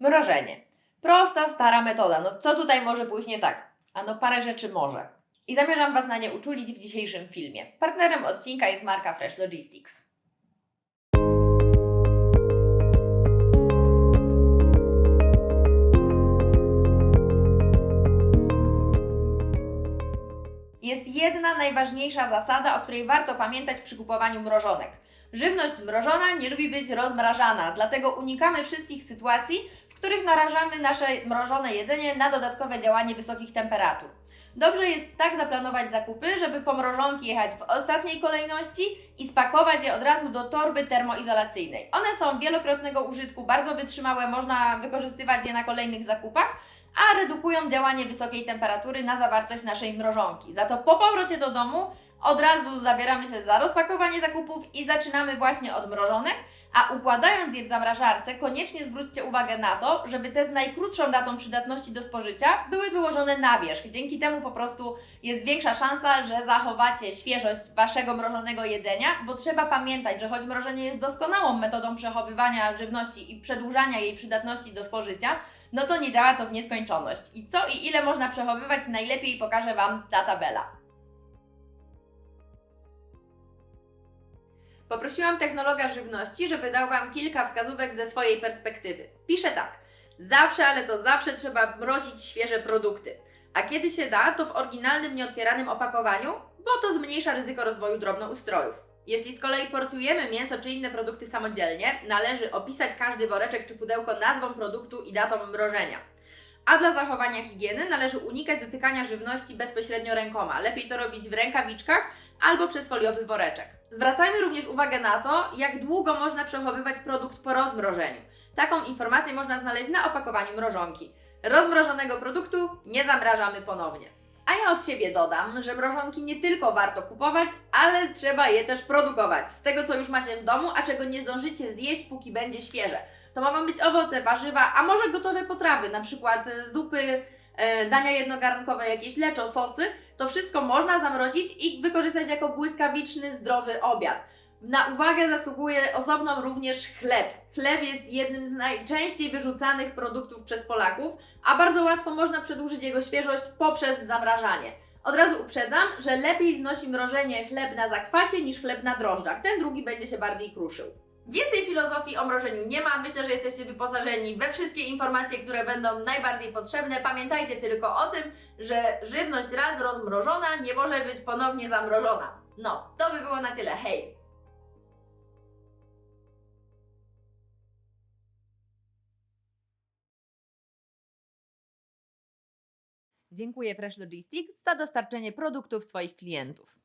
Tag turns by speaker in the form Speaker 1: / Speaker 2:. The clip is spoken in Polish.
Speaker 1: Mrożenie. Prosta, stara metoda. No co tutaj może pójść nie tak? Ano parę rzeczy może. I zamierzam Was na nie uczulić w dzisiejszym filmie. Partnerem odcinka jest marka Fresh Logistics. Jest jedna najważniejsza zasada, o której warto pamiętać przy kupowaniu mrożonek. Żywność mrożona nie lubi być rozmrażana, dlatego unikamy wszystkich sytuacji, w których narażamy nasze mrożone jedzenie na dodatkowe działanie wysokich temperatur. Dobrze jest tak zaplanować zakupy, żeby po mrożonki jechać w ostatniej kolejności i spakować je od razu do torby termoizolacyjnej. One są wielokrotnego użytku, bardzo wytrzymałe, można wykorzystywać je na kolejnych zakupach, a redukują działanie wysokiej temperatury na zawartość naszej mrożonki. Za to po powrocie do domu od razu zabieramy się za rozpakowanie zakupów i zaczynamy właśnie od mrożonek, a układając je w zamrażarce, koniecznie zwróćcie uwagę na to, żeby te z najkrótszą datą przydatności do spożycia były wyłożone na wierzch. Dzięki temu po prostu jest większa szansa, że zachowacie świeżość waszego mrożonego jedzenia, bo trzeba pamiętać, że choć mrożenie jest doskonałą metodą przechowywania żywności i przedłużania jej przydatności do spożycia, no to nie działa to w nieskończoność. I co i ile można przechowywać, najlepiej pokaże Wam ta tabela. Poprosiłam technologa żywności, żeby dał Wam kilka wskazówek ze swojej perspektywy. Pisze tak. Zawsze, ale to zawsze trzeba mrozić świeże produkty. A kiedy się da, to w oryginalnym, nieotwieranym opakowaniu, bo to zmniejsza ryzyko rozwoju drobnoustrojów. Jeśli z kolei porcujemy mięso czy inne produkty samodzielnie, należy opisać każdy woreczek czy pudełko nazwą produktu i datą mrożenia. A dla zachowania higieny należy unikać dotykania żywności bezpośrednio rękoma. Lepiej to robić w rękawiczkach albo przez foliowy woreczek. Zwracajmy również uwagę na to, jak długo można przechowywać produkt po rozmrożeniu. Taką informację można znaleźć na opakowaniu mrożonki. Rozmrożonego produktu nie zamrażamy ponownie. A ja od siebie dodam, że mrożonki nie tylko warto kupować, ale trzeba je też produkować. Z tego, co już macie w domu, a czego nie zdążycie zjeść, póki będzie świeże. To mogą być owoce, warzywa, a może gotowe potrawy, na przykład e, zupy, e, dania jednogarnkowe, jakieś leczo, sosy. To wszystko można zamrozić i wykorzystać jako błyskawiczny, zdrowy obiad. Na uwagę zasługuje osobno również chleb. Chleb jest jednym z najczęściej wyrzucanych produktów przez Polaków, a bardzo łatwo można przedłużyć jego świeżość poprzez zamrażanie. Od razu uprzedzam, że lepiej znosi mrożenie chleb na zakwasie niż chleb na drożdżach. Ten drugi będzie się bardziej kruszył. Więcej filozofii o mrożeniu nie ma. Myślę, że jesteście wyposażeni we wszystkie informacje, które będą najbardziej potrzebne. Pamiętajcie tylko o tym, że żywność raz rozmrożona nie może być ponownie zamrożona. No, to by było na tyle. Hej! Dziękuję Fresh Logistics za dostarczenie produktów swoich klientów.